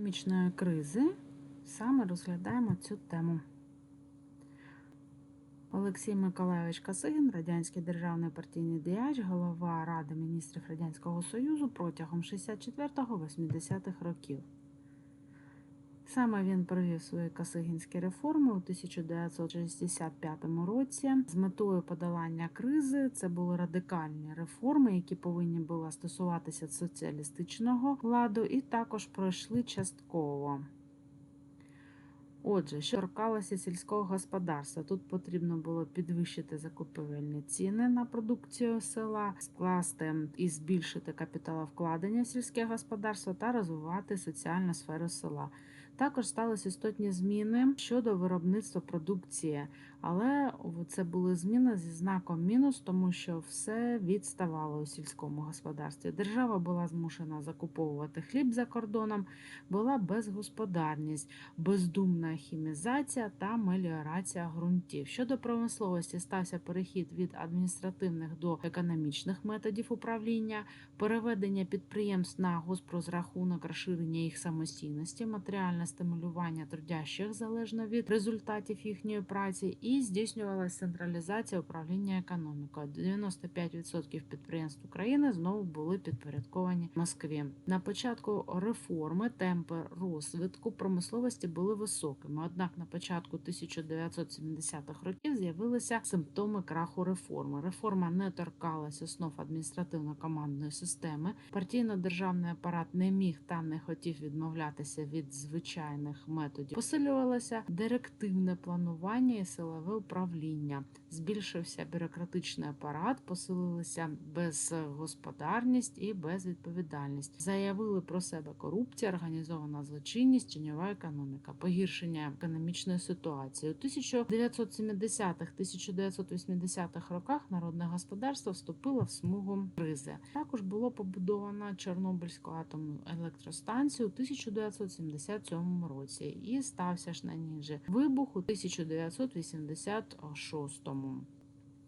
економічної кризи саме розглядаємо цю тему. Олексій Миколайович Касигін, радянський державний партійний діяч, голова Ради міністрів Радянського Союзу протягом 64-80-х років. Саме він провів свої касигінські реформи у 1965 році з метою подолання кризи. Це були радикальні реформи, які повинні були стосуватися соціалістичного ладу, і також пройшли частково. Отже, що торкалося сільського господарства, тут потрібно було підвищити закупівельні ціни на продукцію села, скласти і збільшити капіталовкладення в сільське господарство та розвивати соціальну сферу села. Також сталися істотні зміни щодо виробництва продукції, але це були зміни зі знаком мінус, тому що все відставало у сільському господарстві. Держава була змушена закуповувати хліб за кордоном, була безгосподарність, бездумна хімізація та меліорація ґрунтів. Щодо промисловості стався перехід від адміністративних до економічних методів управління, переведення підприємств на госпрозрахунок, розширення їх самостійності, матеріальне стимулювання трудящих залежно від результатів їхньої праці, і здійснювалася централізація управління економікою. 95% підприємств України знову були підпорядковані Москві. На початку реформи темпи розвитку промисловості були високими. Однак на початку 1970-х років з'явилися симптоми краху реформи. Реформа не торкалась основ адміністративно-командної системи. Партійно-державний апарат не міг та не хотів відмовлятися від звичайних методів. Посилювалося директивне планування і силове управління. Збільшився бюрократичний апарат, посилилися безгосподарність і безвідповідальність. Заявили про себе корупція, організована злочинність, тіньова економіка, погіршення економічної ситуації. У 1970-1980-х роках народне господарство вступило в смугу кризи. Також було побудовано Чорнобильську атомну електростанцію у 1977 році і стався ж на ній же вибух у 1986-му.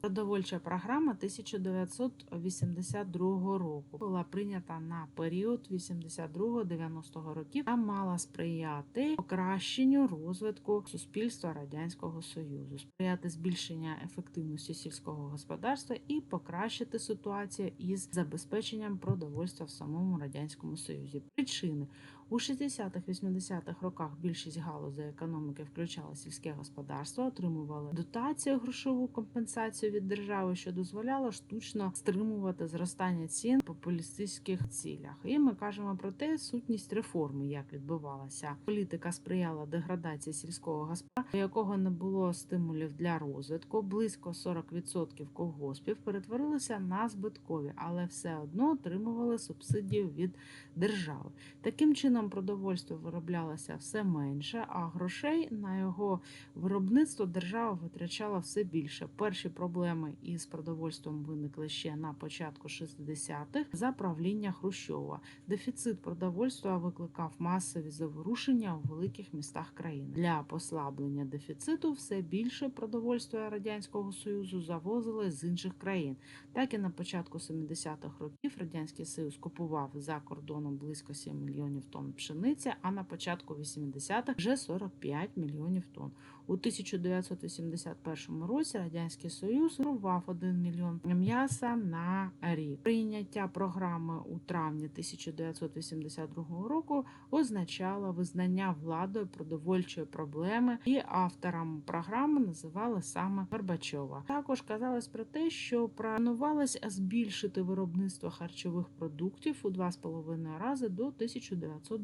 Продовольча програма 1982 року була прийнята на період 82-90 років та мала сприяти покращенню розвитку суспільства радянського союзу, сприяти збільшення ефективності сільського господарства і покращити ситуацію із забезпеченням продовольства в самому радянському союзі. Причини у 60-80-х роках більшість галузей економіки включала сільське господарство, отримували дотацію грошову компенсацію від держави, що дозволяло штучно стримувати зростання цін в популістичних цілях. І ми кажемо про те, сутність реформи, як відбувалася. Політика сприяла деградації сільського господарства, якого не було стимулів для розвитку. Близько 40% колгоспів перетворилися на збиткові, але все одно отримували субсидію від держави. Таким чином продовольство вироблялося все менше, а грошей на його виробництво держава витрачала все більше. Перші проблеми із продовольством виникли ще на початку 60-х за правління Хрущова. Дефіцит продовольства викликав масові заворушення у великих містах країни. Для послаблення дефіциту все більше продовольства радянського союзу завозили з інших країн. Так і на початку 70-х років радянський союз купував за кордоном близько 7 мільйонів тонн пшениці, а на початку 80-х вже 45 мільйонів тонн. У 1981 році радянський союз рував 1 мільйон м'яса на рік. Прийняття програми у травні 1982 року означало визнання владою продовольчої проблеми, і автором програми називали саме Горбачова. Також казалось про те, що планувалось збільшити виробництво харчових продуктів у 2,5 рази до 1990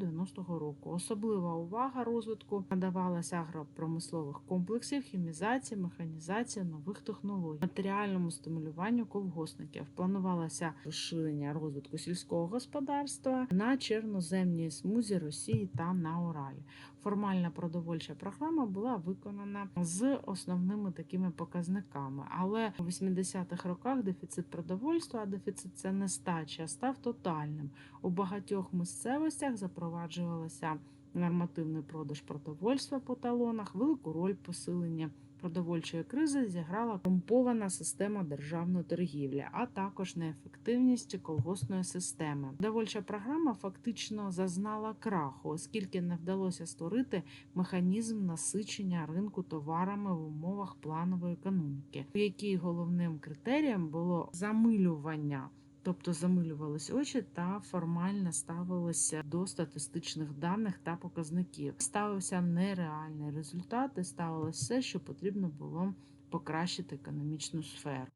року. Особлива увага розвитку надавалася агропромислових комплексів, хімізації, механізації, нових технологій, матеріальному стимулюванню колгоспників. Планувалося розширення розвитку сільського господарства на чорноземній смузі Росії та на Уралі. Формальна продовольча програма була виконана з основними такими показниками, але у 80-х роках дефіцит продовольства, а дефіцит це нестача, став тотальним. У багатьох місцевостях запроваджувалася нормативний продаж продовольства по талонах, велику роль посилення продовольчої кризи зіграла корумпована система державної торгівлі, а також неефективність колгоспної системи. Продовольча програма фактично зазнала краху, оскільки не вдалося створити механізм насичення ринку товарами в умовах планової економіки, у якій головним критерієм було замилювання. Тобто замилювались очі та формально ставилися до статистичних даних та показників. Ставився нереальний результат і ставилося все, що потрібно було покращити економічну сферу.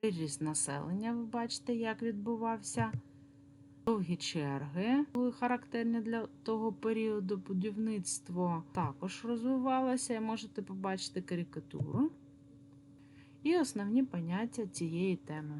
Приріст населення, ви бачите, як відбувався. Довгі черги були характерні для того періоду. Будівництво також розвивалося, і можете побачити карикатуру і основні поняття цієї теми.